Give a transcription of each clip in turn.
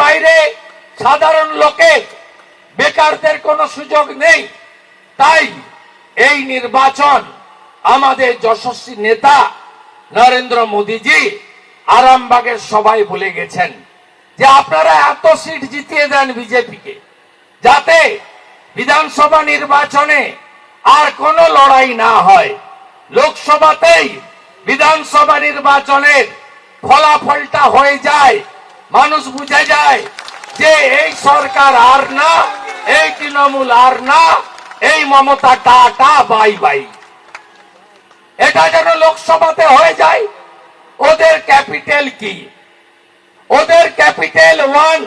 বাইরে সাধারণ লোকের বেকারদের কোনো সুযোগ নেই। তাই এই নির্বাচন আমাদের যশস্বী নেতা নরেন্দ্র মোদীজি আরামবাগের সবাই বলে গেছেন যে আপনারা এত সিট জিতিয়ে দেন বিজেপিকে, যাতে বিধানসভা নির্বাচনে আর কোনো লড়াই না হয়। লোকসভাতেই বিধানসভা নির্বাচনের ফলাফলটা হয়ে যায় মানুষ বুঝে যায় যে এই সরকার আর না, এই তৃণমূল আর না, এই মমতা টাটা বাই বাই। এটা যেন লোকসভাতে হয়ে যায়, ওদের ক্যাপিটাল কি? ওদের capital one,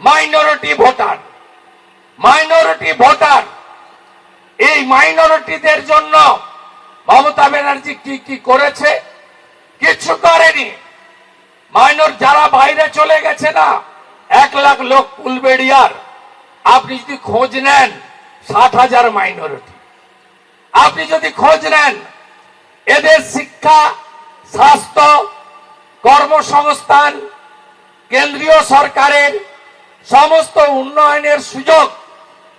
minority voter. Minority voter, এই মাইনরিটিদের জন্য মমতা ব্যানার্জি কি কি করেছে কিছু করেনি মাইনর যারা বাইরে চলে গেছে না, এক লাখ লোক কুলবেড়িয়ার। আপনি যদি খোঁজ নেন, ষাট হাজার মাইনরিটি আপনি যদি খোঁজ নেন, এদের শিক্ষা, স্বাস্থ্য, কর্মসংস্থান, কেন্দ্রীয় সরকারের সমস্ত উন্নয়নের সুযোগ,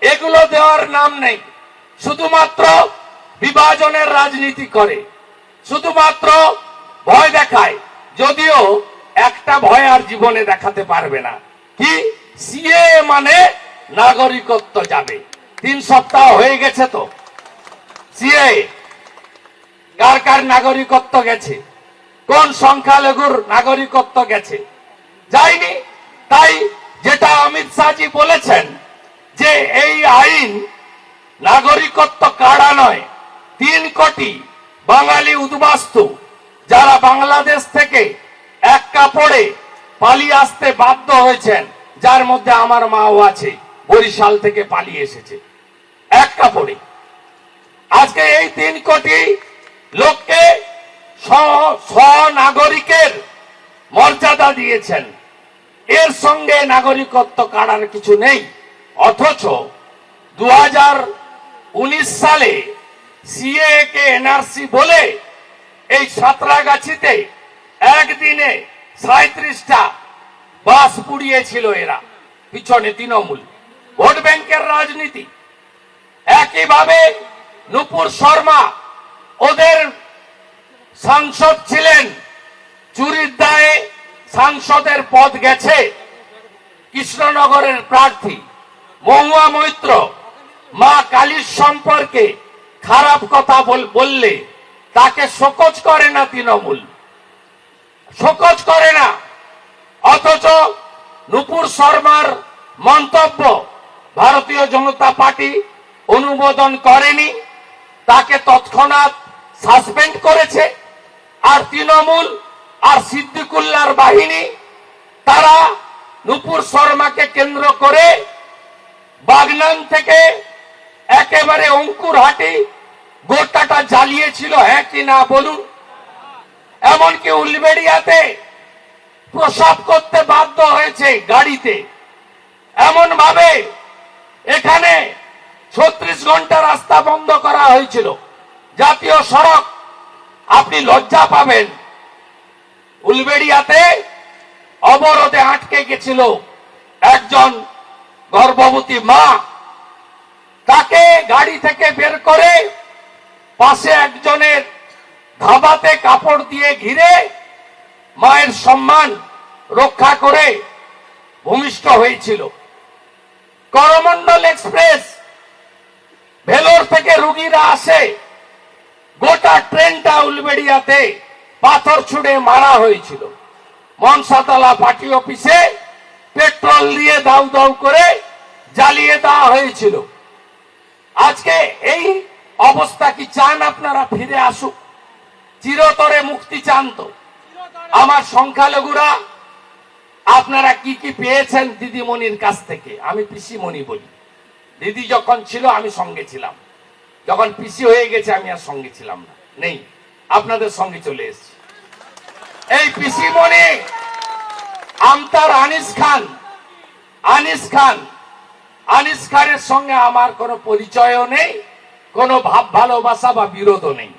এগুলো দেওয়ার নাম নেই। শুধুমাত্র বিভাজনের রাজনীতি করে। শুধুমাত্র ভয় দেখায়। যদিও একটা ভয় আর জীবনে দেখাতে পারবে না। কি? সিএ মানে নাগরিকত্ব যাবে। তিন সপ্তাহ হয়ে গেছে তো। সিএ, কার কার নাগরিকত্ব গেছে? কোন সংখ্যালঘুর নাগরিকত্ব গেছে? যায়নি। তাই যেটা অমিত শাহজি বলেছেন যে এই আইন নাগরিকত্ব কাড়া নয়। তিন কোটি বাঙালি উদ্বাস্তু যারা বাংলাদেশ থেকে এক কাপড়ে পালিয়ে আসতে বাধ্য হয়েছেন, যার মধ্যে আমার মাও আছে, বরিশাল থেকে পালিয়ে এসেছে। এক কাপড়ে। আজকে এই তিন কোটি লোককে স্বনাগরিকের মর্যাদা দিয়েছেন। এর সঙ্গে নাগরিকত্ব কাড়ার কিছু নেই, অথচ দু হাজার উনিশ সালে সিএ কে এনআরসি বলে এই সাঁতরাগাছিতে একদিনে সাঁত্রিশটা বাস পুড়িয়েছিল এরা, পিছনে তৃণমূল। ভোট ব্যাংকের রাজনীতি। একইভাবে নুপুর শর্মা, ওদের সাংসদ ছিলেন। চুরির দায়ে সাংসদের পদ গেছে। কৃষ্ণনগরের প্রার্থী মহুয়া মৈত্র, মা কালীর সম্পর্কে খারাপ কথা বল- বললে তাকে শোকজ করে না তৃণমূল। শোকজ করে না। অথচ নুপুর শর্মার মন্তব্য ভারতীয় জনতা পার্টি অনুমোদন করেনি, তাকে তৎক্ষণাৎ সাসপেন্ড করেছে, আর তৃণমূল আর সিদ্দিকুল্লার বাহিনী, তারা নুপুর শর্মাকে কেন্দ্র করে বাগনান থেকে একেবারে অঙ্কুর হাটি গোটাটা জ্বালিয়েছিল হ্যাঁ কি না বলুন। এমনকি উলবেড়িয়াতে প্রসাব করতে বাধ্য হয়েছে গাড়িতে। এমন ভাবে এখানে ছত্রিশ ঘণ্টা রাস্তা বন্ধ করা হয়েছিল। জাতীয় সড়ক আপনি লজ্জা পাবেন। উলবেড়িয়াতে অবরোধে আটকে গেছিল একজন গর্ভবতী মা। তাকে গাড়ি থেকে বের করে পাশে একজনের ধাবাতে কাপড় দিয়ে ঘিরে মায়ের সম্মান রক্ষা করে ভূমিষ্ঠ হয়েছিল। করমন্ডল এক্সপ্রেস ভেলোর থেকে রুগীরা আসে, গোটা ট্রেনটা উলবেড়িয়াতে পাথর ছুড়ে মারা হয়েছিল। মনসাতলা পার্টি অফিসে পেট্রোল দিয়ে দাউ দাউ করে জ্বালিয়ে দেওয়া হয়েছিল। আজকে এই অবস্থা কি চান আপনারা ফিরে আসুক? চিরতরে মুক্তি চান তো। আমার সংখ্যালঘুরা, আপনারা কি কি পেয়েছেন দিদিমণির কাছ থেকে? আমি পিসিমণি বলি। দিদি যখন ছিল, আমি সঙ্গে ছিলাম। যখন পিসি হয়ে গেছে, আমি আর সঙ্গে ছিলাম না। নেই। আপনাদের সঙ্গে চলে এসেছি। এই পিসিমণি আমতার আনিস খান। আনিস খান, আনিস খানের সঙ্গে আমার কোনো পরিচয়ও নেই, কোনো ভাব ভালোবাসা বা বিরোধও নেই।